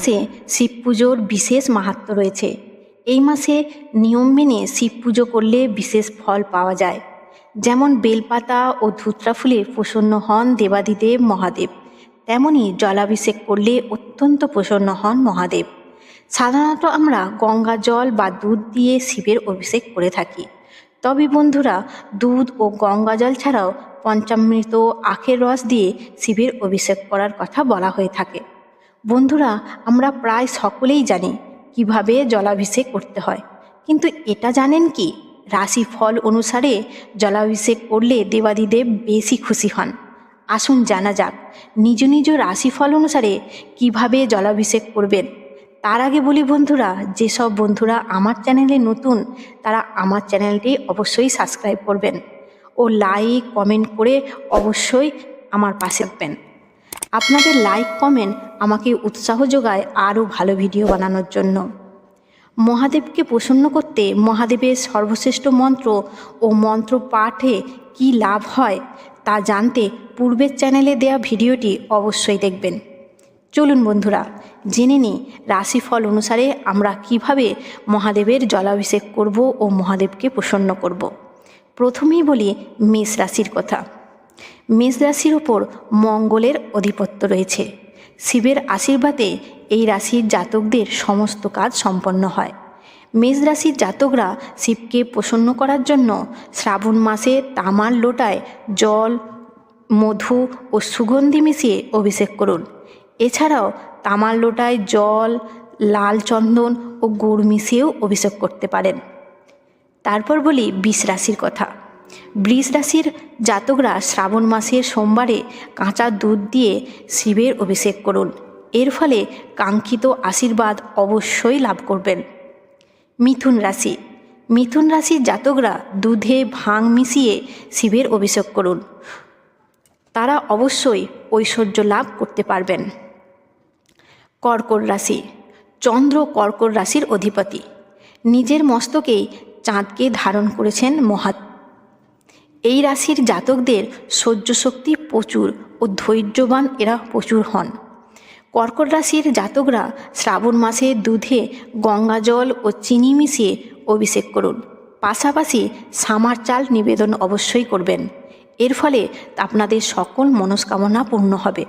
মাসে শিব পুজোর বিশেষ মাহাত্ম রয়েছে। এই মাসে নিয়ম মেনে শিব পুজো করলে বিশেষ ফল পাওয়া যায়। যেমন বেলপাতা ও ধুত্রা ফুলে প্রসন্ন হন দেবাদিদেব মহাদেব। তেমনি জলাভিষেক করলে অত্যন্ত প্রসন্ন হন মহাদেব। সাধারণত আমরা গঙ্গা জল বা দুধ দিয়ে শিবের অভিষেক করে থাকি। তবে বন্ধুরা, দুধ ও গঙ্গা জল ছাড়াও পঞ্চামৃত, আখের রস দিয়ে শিবের অভিষেক করার কথা বলা হয়ে থাকে। বন্ধুরা, আমরা প্রায় সকলেই জানি কীভাবে জলাভিষেক করতে হয়। কিন্তু এটা জানেন কি? রাশি ফল অনুসারে জলাভিষেক করলে দেবাদিদেব বেশি খুশি হন। আসুন জানা যাক, নিজ নিজ রাশিফল অনুসারে কীভাবে জলাভিষেক করবেন? তার আগে বলি বন্ধুরা, যেসব বন্ধুরা আমার চ্যানেলে নতুন, তারা আমার চ্যানেলটি অবশ্যই সাবস্ক্রাইব করবেন ও লাইক, কমেন্ট করে অবশ্যই আমার পাশে থাকবেন। আপনাদের লাইক কমেন্ট আমাকে উৎসাহ যোগায় আরও ভালো ভিডিও বানানোর জন্য। মহাদেবকে প্রসন্ন করতে মহাদেবের সর্বশ্রেষ্ঠ মন্ত্র ও মন্ত্র পাঠে কি লাভ হয় তা জানতে পূর্বের চ্যানেলে দেয়া ভিডিওটি অবশ্যই দেখবেন। চলুন বন্ধুরা, জেনে নিই রাশিফল অনুসারে আমরা কীভাবে মহাদেবের জলাভিষেক করব ও মহাদেবকে প্রসন্ন করব। প্রথমেই বলি মেষ রাশির কথা। মেষ রাশির ওপর মঙ্গলের আধিপত্য রয়েছে। শিবের আশীর্বাদে এই রাশির জাতকদের সমস্ত কাজ সম্পন্ন হয়। মেষ রাশির জাতকরা শিবকে প্রসন্ন করার জন্য শ্রাবণ মাসে তামার লোটায় জল, মধু ও সুগন্ধি মিশিয়ে অভিষেক করুন। এছাড়াও তামার লোটায় জল, লাল চন্দন ও গুড় মিশিয়েও অভিষেক করতে পারেন। তারপর বলি বিষ রাশির কথা। বৃষ রাশির জাতকরা শ্রাবণ মাসের সোমবারে কাঁচা দুধ দিয়ে শিবের অভিষেক করুন। এর ফলে কাঙ্ক্ষিত আশীর্বাদ অবশ্যই লাভ করবেন। মিথুন রাশি। মিথুন রাশির জাতকরা দুধে ভাং মিশিয়ে শিবের অভিষেক করুন। তারা অবশ্যই ঐশ্বর্য লাভ করতে পারবেন। কর্কট রাশি। চন্দ্র কর্কট রাশির অধিপতি। নিজের মস্তকেই চাঁদকে ধারণ করেছেন মহা এই রাশির জাতকদের সহ্য শক্তি প্রচুর ও ধৈর্যবান এরা প্রচুর হন। কর্কট রাশির জাতকরা শ্রাবণ মাসে দুধে গঙ্গা জল ও চিনি মিশিয়ে অভিষেক করুন। পাশাপাশি সামার চাল নিবেদন অবশ্যই করবেন। এর ফলে আপনাদের সকল মনস্কামনা পূর্ণ হবে।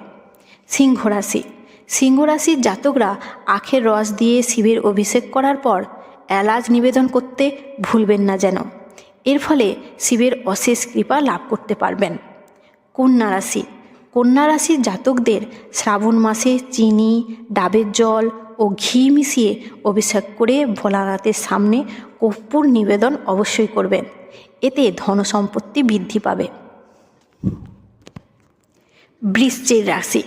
সিংহ রাশি। সিংহ রাশির জাতকরা আখের রস দিয়ে শিবের অভিষেক করার পর এলাচ নিবেদন করতে ভুলবেন না যেন। এর ফলে শিবের অশেষ কৃপা লাভ করতে পারবেন। কন্যা রাশি। কন্যা রাশির জাতকদের শ্রাবণ মাসে চিনি, ডাবের জল ও ঘি মিশিয়ে অভিষেক করে ভোলানাথের সামনে কর্পূর নিবেদন অবশ্যই করবেন। এতে ধনসম্পত্তি বৃদ্ধি পাবে। বৃশ্চিক রাশি।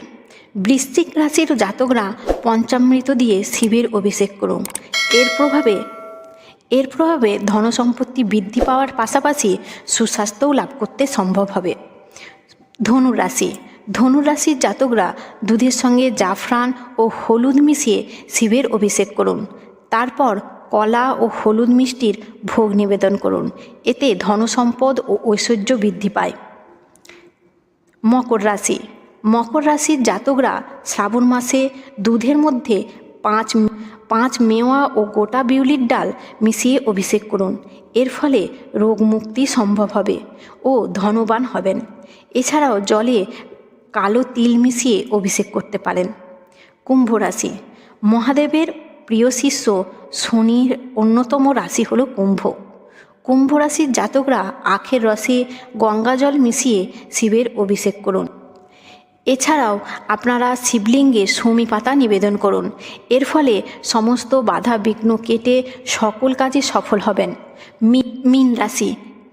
বৃশ্চিক রাশির জাতকরা পঞ্চামৃত দিয়ে শিবের অভিষেক করুন। এর প্রভাবে এর প্রভাবে ধনসম্পত্তি বৃদ্ধি পাওয়ার পাশাপাশি সুস্বাস্থ্যও লাভ করতে সম্ভব হবে। ধনু রাশি ধনু রাশির জাতকরা দুধের সঙ্গে জাফরান ও হলুদ মিশিয়ে শিবের অভিষেক করুন। তারপর কলা ও হলুদ মিষ্টির ভোগ নিবেদন করুন। এতে ধনসম্পদ ও ঐশ্বর্য বৃদ্ধি পায়। মকর রাশি। মকর রাশির জাতকরা শ্রাবণ মাসে দুধের মধ্যে পাঁচ পাঁচ মেওয়া ও গোটা বিউলির ডাল মিশিয়ে অভিষেক করুন। এর ফলে রোগ মুক্তি সম্ভব হবে ও ধনবান হবেন। এছাড়াও জলে কালো তিল মিশিয়ে অভিষেক করতে পারেন। কুম্ভ রাশি, মহাদেবের প্রিয় শিষ্য শনির অন্যতম রাশি হল কুম্ভ। কুম্ভ রাশির জাতকরা আখের রসে গঙ্গা জল মিশিয়ে শিবের অভিষেক করুন। এছাড়াও আপনারা শিবলিঙ্গে সমী পাতা নিবেদন করুন। এর ফলে সমস্ত বাধা বিঘ্ন কেটে সকল কাজে সফল হবেন। মিন রাশি।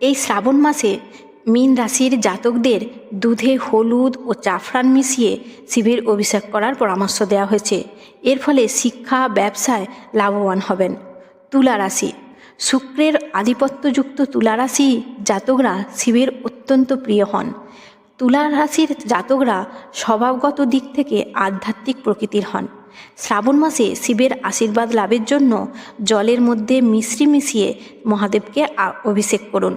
এই শ্রাবণ মাসে মিন রাশির জাতকদের দুধে হলুদ ও জাফরান মিশিয়ে শিবের অভিষেক করার পরামর্শ দেওয়া হয়েছে। এর ফলে শিক্ষা, ব্যবসায় লাভবান হবেন। তুলা রাশি। শুক্রের আধিপত্যযুক্ত তুলা রাশি জাতকরা শিবের অত্যন্ত প্রিয় হন। তুলা রাশির জাতকরা স্বভাবগত দিক থেকে আধ্যাত্মিক প্রকৃতির হন। শ্রাবণ মাসে শিবের আশীর্বাদ লাভের জন্য জলের মধ্যে মিশ্রি মিশিয়ে মহাদেবকে অভিষেক করুন।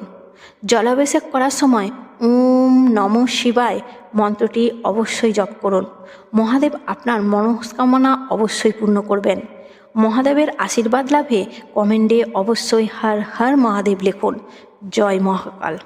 জলাভিষেক করার সময় ওম নম শিবায় মন্ত্রটি অবশ্যই জপ করুন। মহাদেব আপনার মনস্কামনা অবশ্যই পূর্ণ করবেন। মহাদেবের আশীর্বাদ লাভে কমেন্টে অবশ্যই হর হর মহাদেব লিখুন। জয় মহাকাল।